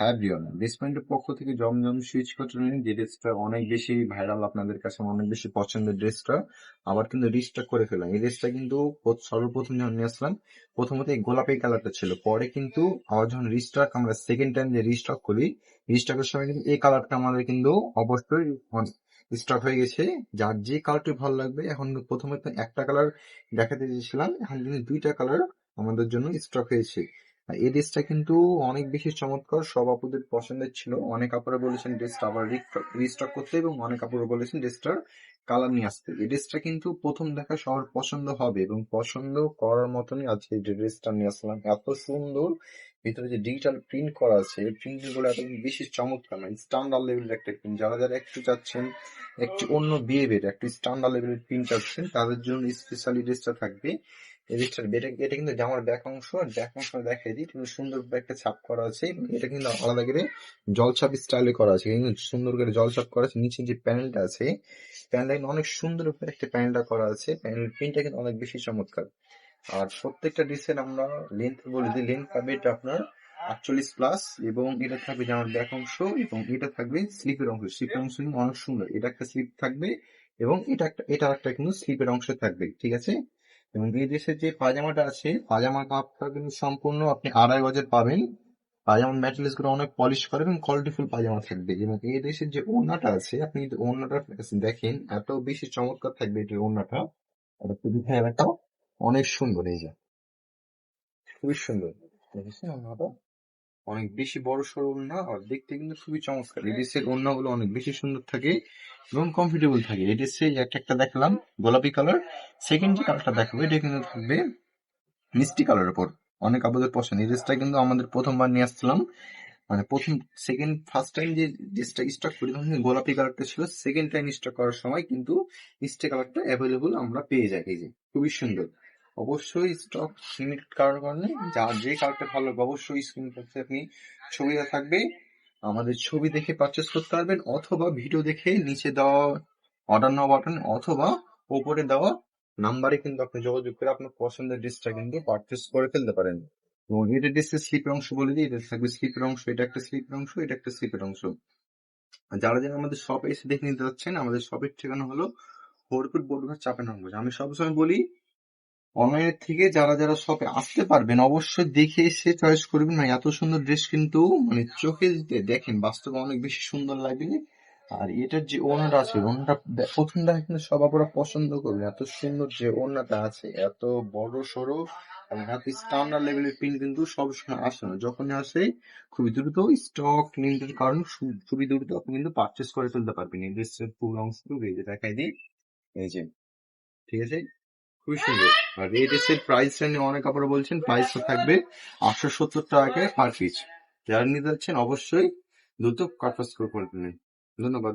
হ্যাঁ বিয়ন ডিসপয়েন্টের পক্ষ থেকে জমজম সুইচ কটনের যে ড্রেসটা অনেক বেশি ভাইরাল আপনাদের কাছে অনেক বেশি পছন্দের ড্রেসটা, আবার কিন্তু রিস্টক করে ফেললাম। এই ড্রেসটা কিন্তু সর্বপ্রথম যখন নিয়ে আসলাম, প্রথমত এই গোলাপি কালারটা ছিল। পরে কিন্তু আবার যখন রিস্টক আমরা সেকেন্ড টাইম যে রিস্টক করি রিস্টকের সময় কিন্তু এই কালারটা আমাদের কিন্তু অবশ্যই স্টক হয়ে গেছে। যার যে কালারটি ভালো লাগবে, এখন প্রথমে একটা কালার দেখাতে চেয়েছিলাম, এখন কিন্তু দুইটা কালার আমাদের জন্য স্টক হয়েছে। এই ড্রেসটা কিন্তু অনেক বেশি চমৎকার। সব আপুদের পছন্দের ছিল। অনেক আপুরা বলেছেন ড্রেসটা আবার রিস্টক করতে এবং অনেক আপুরা বলেছেন ড্রেসটার কালার নিয়ে আসতে। এই ড্রেসটা কিন্তু প্রথম দেখা সবার পছন্দ হবে এবং পছন্দ করার মতনই আজকে এই ড্রেসটা নিয়ে আসলাম। এত সুন্দর। ভিতরে যে ডিজিটাল প্রিন্ট করা আছে প্রিন্টগুলো এত বেশি চমৎকার মানে স্ট্যান্ডার্ড লেভেলের একটা প্রিন্ট যারা যারা একটু চাচ্ছেন, একটু অন্য বিহেভিয়ার একটু স্ট্যান্ডার্ড লেভেলের প্রিন্ট চাচ্ছেন, তাদের জন্য স্পেশালি ড্রেসটা থাকবে। ড্রেসটার এটা এটা কিন্তু জামার ব্যাক অংশ ব্যাক অংশ দেখাই দিই। কিন্তু সুন্দর একটা ছাপ করা আছে। এটা কিন্তু আলাদা করে জলছাপ স্টাইলে করা আছে। কিন্তু সুন্দর করে জলছাপ করা আছে। নিচে যে প্যানেলটা আছে প্যানেলটা কিন্তু অনেক সুন্দর একটা প্যানেলটা করা আছে। প্যানেল প্রিন্টটা কিন্তু অনেক বেশি চমৎকার। আর প্রত্যেকটা ড্রেসের আমরা লেন্থ বলে দিই। লেন্থ পাবে এটা আপনার আটচল্লিশ প্লাস এবং এটা থাকবে জামার ব্যাক অংশ এবং এটা থাকবে স্লিপের অংশ। স্লিপের অংশ কিন্তু অনেক সুন্দর। এটা একটা স্লিপ থাকবে এবং এটা একটা এটা একটা কিন্তু স্লিপের অংশ থাকবে। ঠিক আছে? এবং এই যে পাজামাটা আছে, পাজামা কাপটা কিন্তু সম্পূর্ণ আপনি আড়াই গজের পাবেন। পাজামার ম্যাটেরিয়ালসগুলো অনেক পলিশ করে এবং কোয়ালিটিফুল পাজামা থাকবে। এবং এই দেশের যে ওড়নাটা আছে, আপনি যদি ওড়নাটা দেখেন, এত বেশি চমৎকার থাকবে এটির ওড়নাটা। এটা একটা অনেক সুন্দর এই যে। খুবই সুন্দর। দেখেছি অনেক বেশি বড় সড়ো না আর দেখতে কিন্তু খুবই চমৎকার। এডিসের ওড়নাগুলো অনেক বেশি সুন্দর থাকে এবং কমফোর্টেবল থাকে। এডিসে একটা একটা দেখলাম গোলাপি কালার সেকেন্ড যে কালারটা দেখাবো এটা কিন্তু থাকবে মিষ্টি কালারের উপর। অনেক আপনাদের পছন্দ। এই ড্রেসটা কিন্তু আমাদের প্রথমবার নিয়ে আসছিলাম। মানে প্রথম সেকেন্ড ফার্স্ট টাইম যে ড্রেসটা স্টক করি তখন গোলাপি কালারটা ছিল। সেকেন্ড টাইম স্টক করার সময় কিন্তু মিষ্টি কালারটা অ্যাভেলেবল আমরা পেয়ে যাই। এই যে খুবই সুন্দর। অবশ্যই স্টক লিমিট কারণ কারণে যার যে কালারটা ভালো লাগবে অবশ্যই স্ক্রিন করতে আপনি ছবিটা থাকবে। আমাদের ছবি দেখে পারচেস করতে পারবেন অথবা ভিডিও দেখে নিচে দেওয়া অর্ডার নেওয়া বাটন অথবা ওপরে দেওয়া নাম্বারে কিন্তু আপনি যোগাযোগ করে আপনার পছন্দের ড্রেসটা কিন্তু পারচেস করে ফেলতে পারেন। এবং এটা ড্রেসের স্লিপের অংশ বলে দিই, এটা থাকবে স্লিপের অংশ, এটা একটা স্লিপের অংশ, এটা একটা স্লিপের অংশ। যারা যারা আমাদের শপে এসে দেখে নিতে যাচ্ছেন, আমাদের শপের ঠিকানা হলো হরপুর বোর্ডঘর চাপের নম্বর আমি সবসময় বলি অনলাইনের থেকে যারা যারা শপে আসতে পারবেন, অবশ্যই দেখে এসে চয়েস করবেন। না এত সুন্দর ড্রেস কিন্তু মানে চোখে দেখেন, বাস্তবে অনেক বেশি সুন্দর লাগবে আর এটার যে ওনাটা আছে, ওনাটা প্রথম দেখা কিন্তু সব আপনারা পছন্দ করবেন। এত সুন্দর যে ওনাটা আছে, এত বড় সড়ো এবং এত স্ট্যান্ডার্ড লেভেলের পিন কিন্তু সবসময় আসে না। যখন আসে, খুবই দ্রুত স্টক লিমিটের কারণে সু- খুবই দ্রুত আপনি কিন্তু পারচেস করে ফেলতে পারবেন। এই ড্রেসের ফুল অংশটুকু এই যে দেখাই দিই। এই যে, ঠিক আছে? খুবই সুন্দর। আর ড্রেসের প্রাইসটা নিয়ে অনেক আপনারা বলছেন প্রাইসটা থাকবে আটশো সত্তর টাকা পার পিস যারা নিতে যাচ্ছেন, অবশ্যই দ্রুত কাটপাস করে ফেলবেন। ধন্যবাদ।